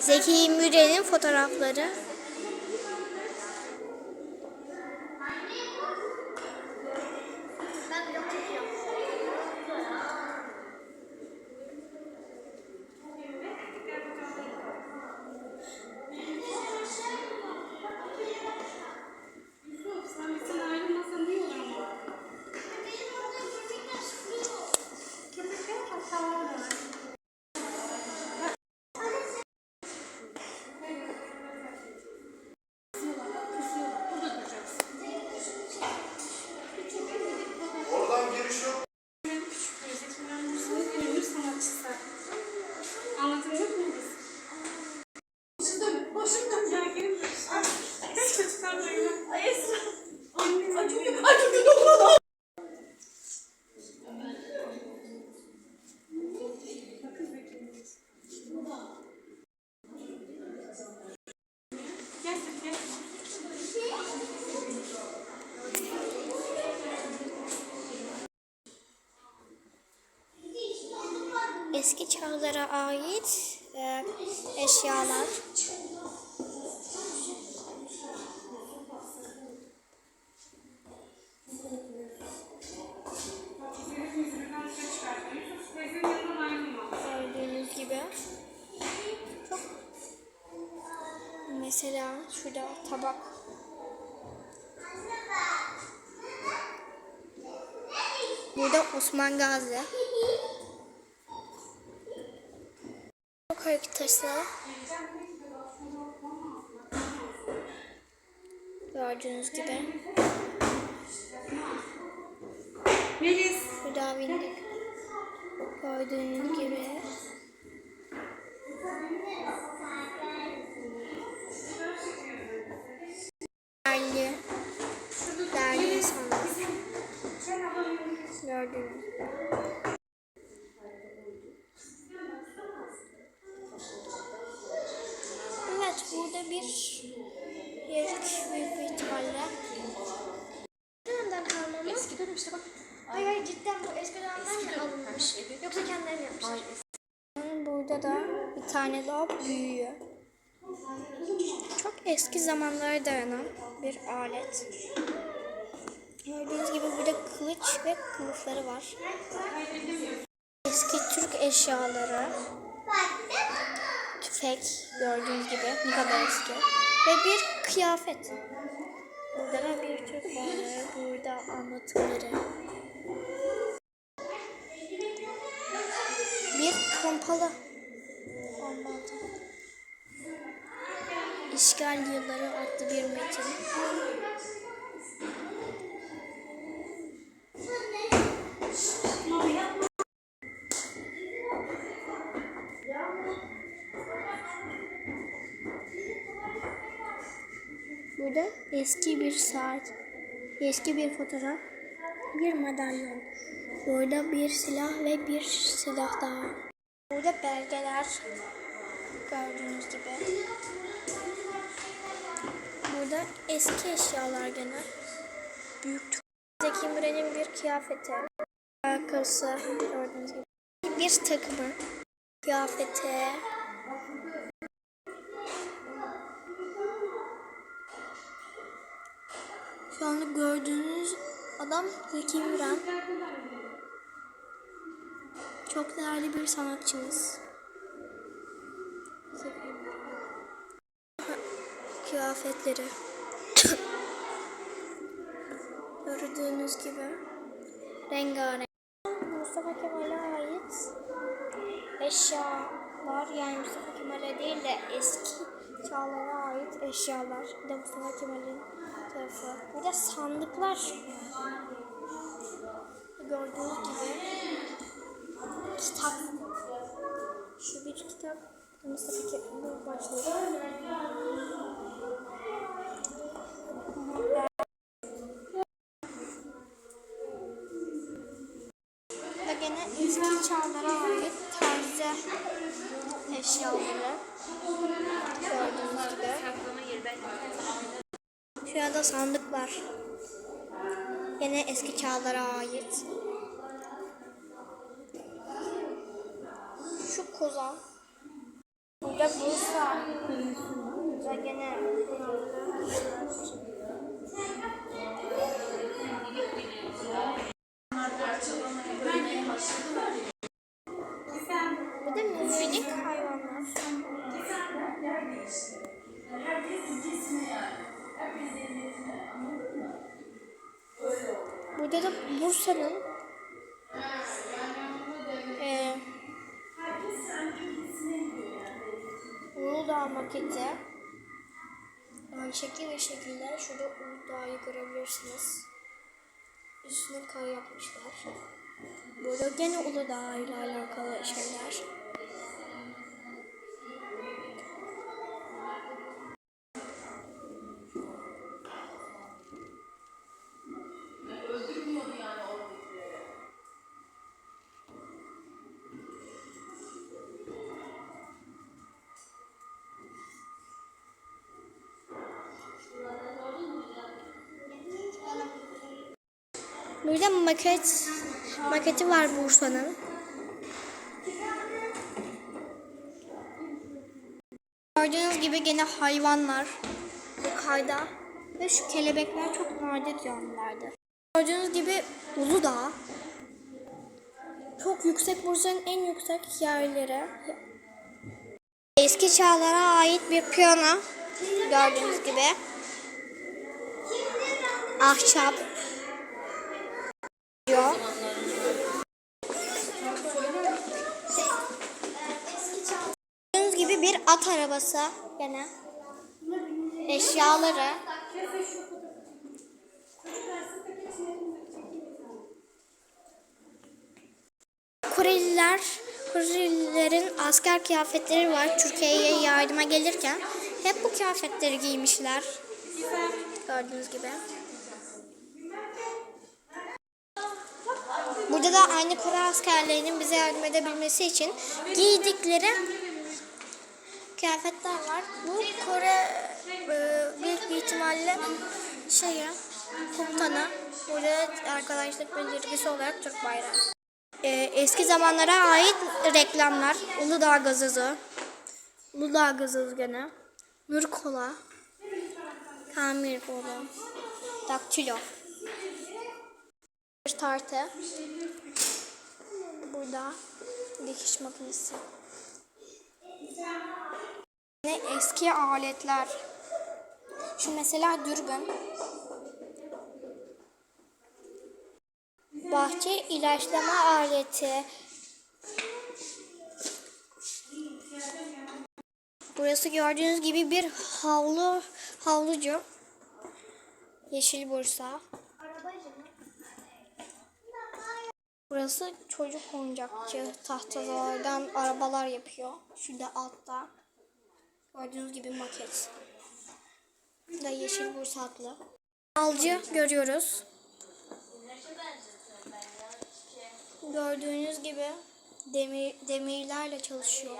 Zeki Müren'in fotoğrafları. Eski çağlara ait e, eşyalar. Gördüğünüz gibi. Çok mesela şurada tabak. Burada Osman Gazi. Çok haritası. Gördüğünüz gibi. Melis. Burada bindik. Gördüğünüz gibi. Değerli, değerli insanlar. Gördüğünüz gibi. Bir yerik büyük bir ihtimalle. Nereden kalma mı? Eski dönem işte bak. Hayır hayır cidden bu eski dönemden mi alınmış? Yoksa kendileri yapmışlar? Burada da bir tane daha büyüyor. Çok eski zamanlara dayanan bir alet. Gördüğünüz gibi burada kılıç ve kılıfları var. Eski Türk eşyaları. Tüfek gördüğünüz gibi ne kadar eski. Ve bir kıyafet. Burada da bir Türk bayrağı, burada anlatımları. Bir pompalı. Pompalı. İşgal yılları adlı bir metin. Burada eski bir saat, eski bir fotoğraf, bir madalyon. Burada bir silah ve bir silah daha. Burada belgeler gördüğünüz gibi. Burada eski eşyalar gene. Büyük Zeki Müren'in bir kıyafeti. Ayakkabısı gördüğünüz gibi. Bir takımı. Kıyafeti. Şu anda gördüğünüz adam Zeki Müren. Çok değerli bir sanatçımız. Kıyafetleri. Gördüğünüz gibi rengarenk. Mustafa Kemal'e ait eşyalar yani Mustafa Kemal'e değil de eski çağlara ait eşyalar. Bir de Mustafa Kemal'in tarafı. Bir de sandıklar. Gördüğünüz gibi kitap. Şu bir kitap. Mustafa Kemal başlıyor. Şu anda sandık var. Yine eski çağlara ait. Şu koza. Burada Bursa. Burada gene Burada da Bursa'nın eee Uludağ maketi. Aynı şekil ve şekiller şurada Uludağ'ı görebilirsiniz. Üstüne kar yapmışlar. Burada gene Uludağ ile alakalı şeyler. Burada maket maketi var Bursa'nın. Gördüğünüz gibi gene hayvanlar yukarıda ve şu kelebekler çok nadir canlılardır. Gördüğünüz gibi Uludağ çok yüksek Bursa'nın en yüksek yerleri. Eski çağlara ait bir piyano gördüğünüz gibi. Ahşap diyor. Gördüğünüz gibi bir at arabası gene. Eşyaları. Koreliler, Korelilerin asker kıyafetleri var. Türkiye'ye yardıma gelirken hep bu kıyafetleri giymişler. Gördüğünüz gibi. Burada da aynı Kore askerlerinin bize yardım edebilmesi için giydikleri kıyafetler var. Bu Kore e, büyük bir ihtimalle şeye komutanı burada arkadaşlık belirgisi olarak Türk bayrağı. E, eski zamanlara ait reklamlar. Uludağ gazozu. Uludağ gazozu gene. Nur kola. Tamir kola. Daktilo. Bir tartı. Burada dikiş makinesi. Ne eski aletler. Şu mesela dürbün. Bahçe ilaçlama aleti. Burası gördüğünüz gibi bir havlu havlucu. Yeşil Bursa. Burası çocuk oyuncakçı. Tahtalardan arabalar yapıyor. Şurada altta. Gördüğünüz gibi maket. Burada yeşil bursa atlı. Alcı görüyoruz. Gördüğünüz gibi demir, demirlerle çalışıyor.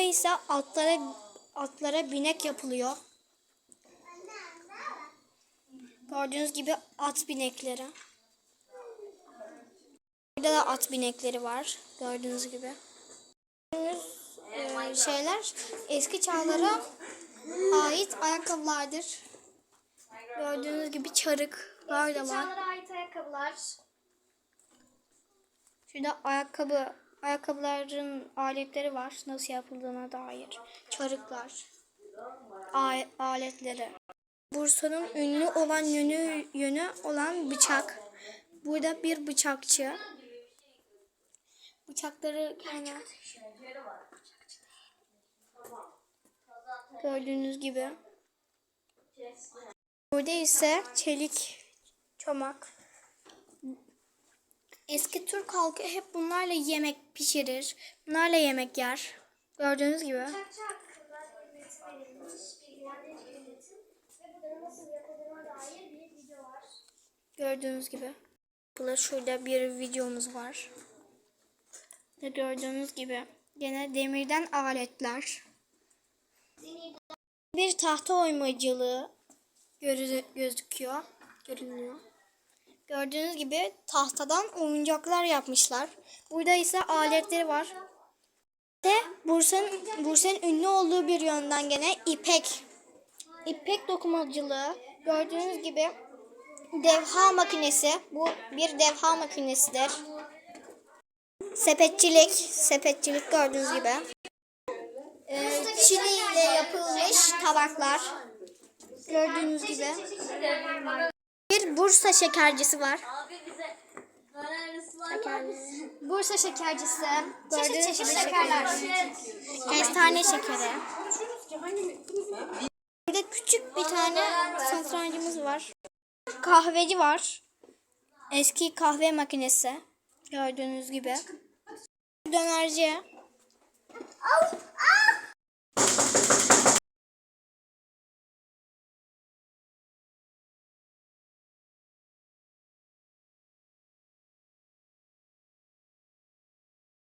Burada ise atlara atlara binek yapılıyor. Gördüğünüz gibi at binekleri. Burada da at binekleri var. Gördüğünüz gibi. Gördüğünüz e, şeyler eski çağlara ait ayakkabılardır. Gördüğünüz gibi çarıklar da var. Çağlara ait ayakkabılar. Şurada ayakkabı, ayakkabıların aletleri var. Nasıl yapıldığına dair. Çarıklar. Aletleri. Bursa'nın ünlü olan yönü, yönü olan bıçak. Burada bir bıçakçı. Bıçakları hemen gördüğünüz gibi. Burada ise çelik çomak. Eski Türk halkı hep bunlarla yemek pişirir. Bunlarla yemek yer. Gördüğünüz gibi. Gördüğünüz gibi. Burada şurada bir videomuz var. Ve gördüğünüz gibi gene demirden aletler. Bir tahta oymacılığı gözüküyor. Görünüyor. Gördüğünüz gibi tahtadan oyuncaklar yapmışlar. Burada ise aletleri var. De Bursa'nın Bursa'nın ünlü olduğu bir yönden gene ipek. İpek dokumacılığı gördüğünüz gibi devha makinesi. Bu bir devha makinesidir. Sepetçilik, sepetçilik gördüğünüz gibi. Ee, çili ile yapılmış tabaklar. Gördüğünüz gibi. Bir Bursa şekercisi var. Bursa şekercisi. Gördüğünüz gibi şekerler. Kestane şekeri. Burada küçük bir tane satrancımız var. Kahveci var. Eski kahve makinesi. Gördüğünüz gibi. Dönerci. Al, al.